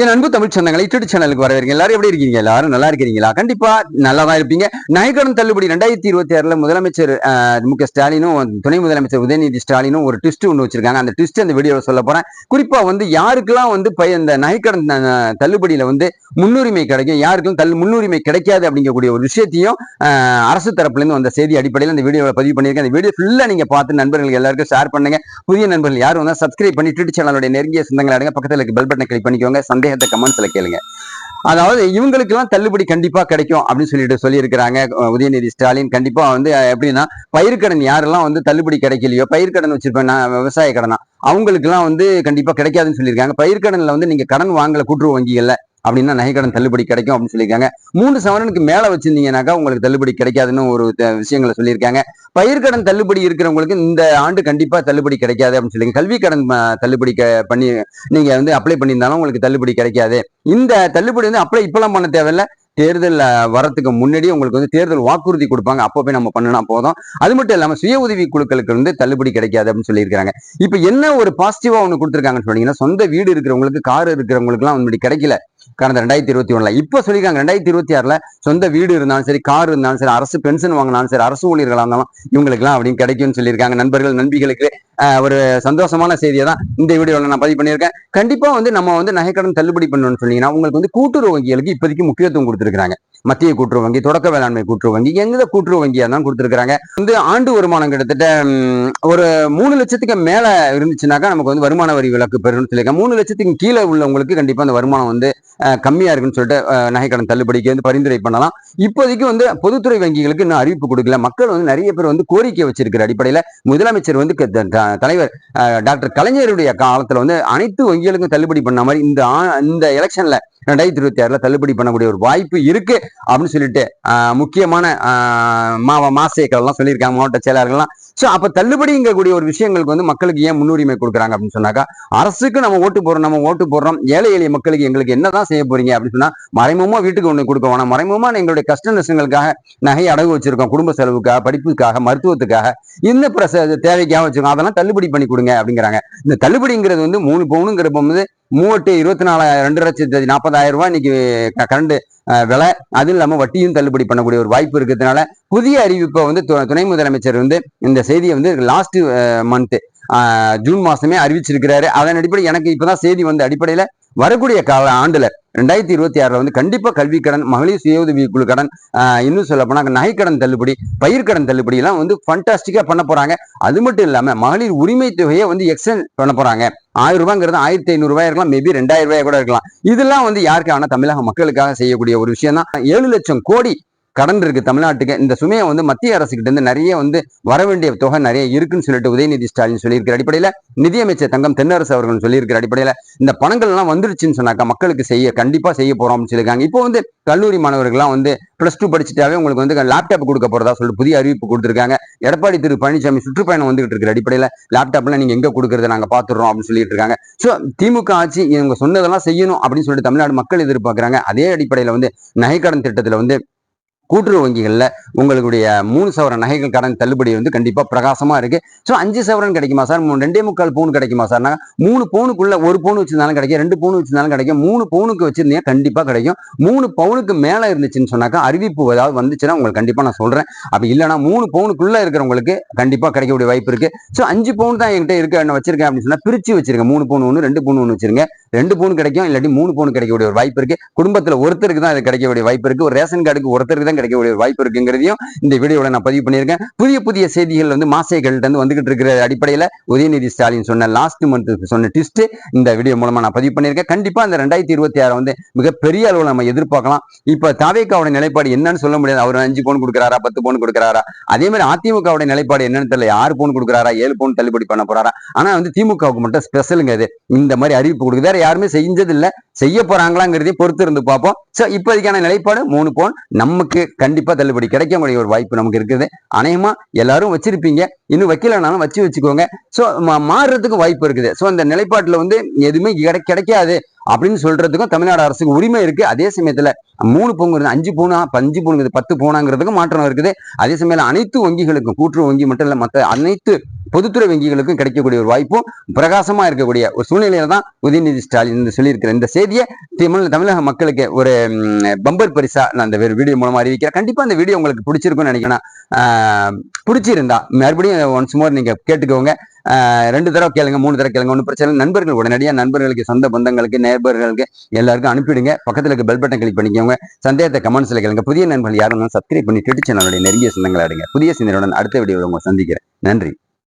என் அன்பு தமிழ் சொந்தங்களை யூடியூப் சேனலுக்கு வரவேற்க எல்லாரும் எப்படி இருக்கீங்க? எல்லாரும் நல்லா இருக்கிறீங்களா? கண்டிப்பா நல்லா தான் இருப்பீங்க. நகைக்கடன் தள்ளுபடி ரெண்டாயிரத்தி இருபத்தி ஆறுல முதலமைச்சர் மு க ஸ்டாலினும் துணை முதலமைச்சர் உதயநிதி ஸ்டாலினும் ஒரு ட்விஸ்ட் ஒன்று வச்சிருக்காங்க. அந்த ட்விஸ்ட் அந்த வீடியோவில் சொல்ல போறேன். குறிப்பா வந்து யாருக்கெல்லாம் வந்து பய- இந்த நகைக்கடன் தள்ளுபடியில வந்து முன்னுரிமை கிடைக்கும் யாருக்கும் தள்ளு முன்னுரிமை கிடைக்காது அப்படிங்கக்கூடிய ஒரு விஷயத்தையும் அரசு தரப்புல இருந்து வந்த செய்தி அடிப்படையில் அந்த வீடியோவை பதிவு பண்ணியிருக்கேன். அந்த வீடியோ ஃபுல்லா நீங்க பார்த்து நண்பர்கள் எல்லாருக்கும் ஷேர் பண்ணுங்க. புதிய நண்பர்கள் யாரும் வந்து சப்ஸ்கிரைப் பண்ணி ட்விட்டர் சேனலுடைய நெருங்கிய சொந்தங்கள் அடங்க பக்கத்துல இருக்க பெல் பட்டனை கிளிக் பண்ணிக்கோங்க. சந்தேகத்தை கமெண்ட்ஸ்ல கேளுங்க. அதாவது இவங்களுக்கு எல்லாம் தள்ளுபடி கண்டிப்பா கிடைக்கும் அப்படின்னு சொல்லிட்டு சொல்லியிருக்கிறாங்க உதயநிதி ஸ்டாலின். கண்டிப்பா வந்து எப்படின்னா பயிர்க்கடன் யாரெல்லாம் வந்து தள்ளுபடி கிடைக்கலையோ பயிர்க்கடன் வச்சிருப்பேன் நான் விவசாய கடனா அவங்களுக்கு எல்லாம் வந்து கண்டிப்பா கிடைக்காதுன்னு சொல்லியிருக்காங்க. பயிர்க்கடன்ல வந்து நீங்க கடன் வாங்கல கூட்டுறவு வங்கிகள்ல. அப்படின்னா நகைக்கடன் தள்ளுபடி கிடைக்கும் அப்படின்னு சொல்லியிருக்காங்க. மூணு சவரனுக்கு மேல வச்சிருந்தீங்கன்னாக்கா உங்களுக்கு தள்ளுபடி கிடைக்காதுன்னு ஒரு விஷயங்களை சொல்லியிருக்காங்க. பயிர்க்கடன் தள்ளுபடி இருக்கிறவங்களுக்கு இந்த ஆண்டு கண்டிப்பா தள்ளுபடி கிடைக்காது அப்படின்னு சொல்லி கல்வி கடன் தள்ளுபடி க- பண்ணி நீங்க வந்து அப்ளை பண்ணியிருந்தாலும் உங்களுக்கு தள்ளுபடி கிடைக்காது. இந்த தள்ளுபடி வந்து அப்ளை இப்பெல்லாம் பண்ண தேவையில்ல. தேர்தல் வரத்துக்கு முன்னாடியே உங்களுக்கு வந்து தேர்தல் வாக்குறுதி கொடுப்பாங்க. அப்போ போய் நம்ம பண்ணினா போதும். அது மட்டும் இல்லாமல் சுய உதவி குழுக்களுக்கு வந்து தள்ளுபடி கிடைக்காது அப்படின்னு சொல்லியிருக்காங்க இப்போ என்ன ஒரு பாசிட்டிவாக ஒன்று கொடுத்துருக்காங்கன்னு சொன்னீங்கன்னா சொந்த வீடு இருக்கிறவங்களுக்கு கார் இருக்கிறவங்களுக்குலாம் வந்து கிடைக்கல. கடந்த ரெண்டாயிரத்தி இருபத்தி ஒண்ணுல. இப்போ சொல்லியிருக்காங்க ரெண்டாயிரத்தி இருபத்தி ஆறுல சொந்த வீடு இருந்தாலும் சரி கார் இருந்தாலும் சரி அரசு பென்ஷன் வாங்கினாலும் சரி அரசு ஊழியர்களாக இருந்தாலும் இவங்களுக்குலாம் அப்படின்னு கிடைக்கும்னு சொல்லியிருக்காங்க. நண்பர்கள் நண்பிகளுக்கு ஒரு சந்தோஷமான செய்தியை தான் இந்த வீடியோவில் நான் பதிவு பண்ணியிருக்கேன். கண்டிப்பா வந்து நம்ம வந்து நகைக்கடன் தள்ளுபடி பண்ணணும்னு சொன்னீங்கன்னா உங்களுக்கு வந்து கூட்டுறவு வங்கிகளுக்கு இப்போதைக்கு முக்கியத்துவம் கொடுத்துருக்காங்க மத்திய கூட்டுறவு வங்கி தொடக்க வேளாண்மை கூட்டுறவு வங்கி எந்த கூட்டுறவு வங்கியா தான் கொடுத்துருக்காங்க வந்து ஆண்டு வருமானம் கிட்டத்தட்ட ஒரு மூணு லட்சத்துக்கு மேல இருந்துச்சுனாக்கா நமக்கு வந்து வருமான வரி விலக்கு பெறும்னு சொல்லியிருக்காங்க. மூணு லட்சத்துக்கு கீழே உள்ளவங்களுக்கு கண்டிப்பா அந்த வருமானம் வந்து கம்மியா இருக்குன்னு சொல்லிட்டு நகைக்கடன் தள்ளுபடிக்கு வந்து பரிந்துரை பண்ணலாம். இப்போதைக்கு வந்து பொதுத்துறை வங்கிகளுக்கு இன்னும் அறிவிப்பு கொடுக்கல. மக்கள் வந்து நிறைய பேர் வந்து கோரிக்கை வச்சிருக்கிற அடிப்படையில முதலமைச்சர் வந்து க- தலைவர் டாக்டர் கலைஞருடைய காலத்துல வந்து அனைத்து வங்கிகளுக்கும் தள்ளுபடி பண்ண மாதிரி இந்த இந்த எலெக்ஷன்ல ரெண்டாயிரத்தி இருபத்தி ஆறில் தள்ளுபடி பண்ணக்கூடிய ஒரு வாய்ப்பு இருக்கு அப்படின்னு சொல்லிட்டு முக்கியமான ஆஹ், மாவ எல்லாம் சொல்லியிருக்காங்க மாவட்ட செயலாளர்கள்லாம். ஸோ அப்போ தள்ளுபடிங்கக்கூடிய ஒரு விஷயங்களுக்கு வந்து மக்களுக்கு ஏன் முன்னுரிமை கொடுக்குறாங்க அப்படின்னு சொன்னாக்கா அரசுக்கு நம்ம ஓட்டு போடுறோம் நம்ம ஓட்டு போடுறோம் ஏழை எளிய மக்களுக்கு எங்களுக்கு என்னதான் செய்ய போறீங்க அப்படின்னு சொன்னால் மறைமுகமாக வீட்டுக்கு ஒன்று கொடுக்க வேணாம். மறைமுகமாக எங்களுடைய கஷ்ட நஷ்டங்களுக்காக நகை அடகு வச்சிருக்கோம் குடும்ப செலவுக்காக படிப்புக்காக மருத்துவத்துக்காக. இந்த பிரச தேவைக்காக வச்சிருக்கோம் அதெல்லாம் தள்ளுபடி பண்ணி கொடுங்க அப்படிங்கிறாங்க. இந்த தள்ளுபடிங்கிறது வந்து மூணு பவுனுங்கிற வந்து மூவட்டு இருபத்தி நாலாயிரம் ரெண்டு லட்சத்தி நாற்பதாயிரம் ரூபாய் இன்னைக்கு கரண்டு கரண்ட் விலை. அதுவும் இல்லாமல் வட்டியும் தள்ளுபடி பண்ணக்கூடிய ஒரு வாய்ப்பு இருக்கிறதுனால புதிய அறிவிப்பை வந்து துணை முதலமைச்சர் வந்து இந்த செய்தியை வந்து லாஸ்ட் மந்த்து ஜூன் மாசமே அறிவிச்சிருக்கிறாரு. அதன் அடிப்படை எனக்கு இப்பதான் செய்தி வந்த அடிப்படையில வரக்கூடிய கால ஆண்டுல ரெண்டாயிரத்தி இருபத்தி ஆறுல வந்து கண்டிப்பா கல்வி கடன் மகளிர் சுய உதவி குழு கடன் இன்னும் சொல்ல போனா நகைக்கடன் தள்ளுபடி பயிர்க்கடன் தள்ளுபடி எல்லாம் வந்து ஃபண்டாஸ்டிக்காக பண்ண போறாங்க. அது மட்டும் இல்லாம மகளிர் உரிமை தொகையை வந்து எக்ஸ்டெண்ட் பண்ண போறாங்க. ஆயிரம் ரூபாங்கிறது ஆயிரத்தி ஐநூறு ரூபாய் இருக்கலாம் மேபி ரெண்டாயிரம் ரூபாய் கூட இருக்கலாம். இதெல்லாம் வந்து யாருக்கான தமிழக மக்களுக்காக செய்யக்கூடிய ஒரு விஷயம் தான் ஏழு லட்சம் கோடி கடன் இருக்கு தமிழ்நாட்டுக்கு. இந்த சுமையை வந்து மத்திய அரசு இருந்து நிறைய வந்து வர வேண்டிய தொகை நிறைய இருக்குன்னு சொல்லிட்டு உதயநிதி ஸ்டாலின் சொல்லியிருக்கிற அடிப்படையில் நிதியமைச்சர் தங்கம் தென்னரசு அவர்கள் சொல்லியிருக்கிற அடிப்படையில் இந்த பணங்கள் எல்லாம் வந்துருச்சுன்னு சொன்னாக்கா மக்களுக்கு செய்ய கண்டிப்பா செய்ய போறோம் அப்படின்னு சொல்லியிருக்காங்க. இப்போ வந்து கல்லூரி மாணவர்கள்லாம் வந்து பிளஸ் டூ படிச்சுட்டாவே உங்களுக்கு வந்து லேப்டாப் கொடுக்க போறதா சொல்லிட்டு புதிய அறிவிப்பு கொடுத்துருக்காங்க. எடப்பாடி திரு பழனிசாமி சுற்றுப்பயணம் வந்துகிட்டு இருக்கிற அடிப்படையில் லேப்டாப்லாம் நீங்க எங்க கொடுக்கறத நாங்க பாத்துறோம் அப்படின்னு சொல்லிட்டு இருக்காங்க. ஸோ திமுக ஆட்சி இவங்க சொன்னதெல்லாம் செய்யணும் அப்படின்னு சொல்லிட்டு தமிழ்நாடு மக்கள் எதிர்பார்க்குறாங்க. அதே அடிப்படையில் வந்து நகைக்கடன் திட்டத்தில் வந்து கூட்டுறவு வங்கிகளில் உங்களுடைய மூணு சவரன் நகைகள் கடன் தள்ளுபடி வந்து கண்டிப்பாக பிரகாசமாக இருக்கு. ஸோ அஞ்சு சவரன் கிடைக்குமா சார்? மூணு ரெண்டே முக்கால் பவுன் கிடைக்குமா சார்? மூணு பவுனுக்குள்ள ஒரு பவுன் வச்சிருந்தாலும் கிடைக்கும் ரெண்டு பவுன் வச்சிருந்தாலும் கிடைக்கும் மூணு பவுனுக்கு வச்சிருந்தீங்க கண்டிப்பாக கிடைக்கும். மூணு பவுனுக்கு மேலே இருந்துச்சுன்னு சொன்னாக்கா அறிவிப்பு ஏதாவது வந்துச்சுன்னா உங்களுக்கு கண்டிப்பாக நான் சொல்கிறேன் அப்படி இல்லைனா மூணு பவுனுக்குள்ளே இருக்கிறவங்களுக்கு கண்டிப்பாக கிடைக்கக்கூடிய வாய்ப்பு இருக்குது ஸோ அஞ்சு பவுன் தான் என்கிட்ட இருக்க. என்ன வச்சிருக்கேன் அப்படின்னு சொன்னால் பிரித்து வச்சிருங்க. மூணு பவுன் ஒன்று ரெண்டு பவுன் ஒன்று வச்சிருங்க. ரெண்டு பவுன் கிடைக்கும் இல்லாட்டி மூணு பவுன் கிடைக்கக்கூடிய ஒரு வாய்ப்பு இருக்குது குடும்பத்தில் ஒருத்தருக்கு தான் இது கிடைக்கக்கூடிய வாய்ப்பு இருக்குது ஒரு ரேஷன் கார்டுக்கு ஒருத்தருக்கு தான் கிடைக்கக்கூடிய ஒரு வாய்ப்பு இருக்குங்கிறதையும் இந்த வீடியோவில் நான் பதிவு பண்ணியிருக்கேன். புதிய புதிய செய்திகள் வந்து மாசைகள்ட்ட வந்துகிட்டு இருக்கிற அடிப்படையில உதயநிதி ஸ்டாலின் சொன்ன லாஸ்ட் மந்த் சொன்ன டிஸ்ட் இந்த வீடியோ மூலமாக நான் பதிவு பண்ணியிருக்கேன். கண்டிப்பா இந்த ரெண்டாயிரத்தி இருபத்தி ஆறு வந்து மிகப்பெரிய அளவில் நம்ம எதிர்பார்க்கலாம். இப்ப தாவேக்காவோட நிலைப்பாடு என்னன்னு சொல்ல முடியாது. அவர் அஞ்சு பவுன் கொடுக்குறாரா பத்து பவுன் கொடுக்குறாரா? அதே மாதிரி அதிமுகவுடைய நிலைப்பாடு என்னன்னு தெரியல. ஆறு பவுன் கொடுக்குறாரா ஏழு பவுன் தள்ளுபடி பண்ண போறாரா? ஆனா வந்து திமுகவுக்கு மட்டும் ஸ்பெஷலுங்க இது. இந்த மாதிரி அறிவிப்பு கொடுக்குது. வேற யாருமே செஞ்சது செய்ய போறாங்களாங்கிறதையும் பொறுத்து இருந்து பார்ப்போம். சோ இப்போதைக்கான நிலைப்பாடு மூணு பவுன் நமக்கு கண்டிப்பா தள்ளுபடி கிடைக்கக்கூடிய ஒரு வாய்ப்பு நமக்கு இருக்குது. அநேகமா எல்லாரும் வச்சிருப்பீங்க. இன்னும் வைக்கலனாலும் வச்சு வச்சுக்கோங்க. சோ மாறுறதுக்கு வாய்ப்பு இருக்குது. ஸோ அந்த நிலைப்பாட்டில் வந்து எதுவுமே கிடை- கிடைக்காது அப்படின்னு சொல்றதுக்கும் தமிழ்நாடு அரசுக்கு உரிமை இருக்கு. அதே சமயத்துல மூணு பவுங்கிறது அஞ்சு பூனா அஞ்சு பூனுங்கிறது பத்து பூனாங்கிறதுக்கும் மாற்றம் இருக்குது. அதே சமயம் அனைத்து வங்கிகளுக்கும் கூட்டுறவு வங்கி மட்டும் இல்லை மற்ற அனைத்து பொதுத்துறை வங்கிகளுக்கும் கிடைக்கக்கூடிய ஒரு வாய்ப்பும் பிரகாசமா இருக்கக்கூடிய ஒரு சூழ்நிலையில தான் உதயநிதி ஸ்டாலின் சொல்லியிருக்கிற இந்த செய்தியை தமிழக மக்களுக்கு ஒரு பம்பர் பரிசா நான் அந்த வீடியோ மூலமா அறிவிக்கிறேன். கண்டிப்பா அந்த வீடியோ உங்களுக்கு பிடிச்சிருக்கும்னு நினைக்கிறேன். பிடிச்சிருந்தா மறுபடியும் ஒன்ஸ் மோர் நீங்க கேட்டுக்கோங்க. ரெண்டு தடவை கேளுங்க மூணு தடவை கேளுங்க ஒன்றும் பிரச்சனை இல்லை. நண்பர்கள் உடனடியாக நண்பர்களுக்கு சொந்த பந்தங்களுக்கு நேர்பர்களுக்கு எல்லாருக்கும் அனுப்பிடுங்க பக்கத்துல இருக்க பெல் பட்டன் கிளிக் பண்ணிக்கோங்க. சந்தேகத்தை கமெண்ட்ஸில் கேளுங்க. புதிய நண்பர்கள் யாரும் சப்ஸ்கிரைப் பண்ணி ட்விட்டர் சேனலுடைய நெருங்கிய சொந்தங்களை அடுங்க. புதிய சிந்தனையுடன் அடுத்த வீடியோவில் உங்களை சந்திக்கிறேன். நன்றி.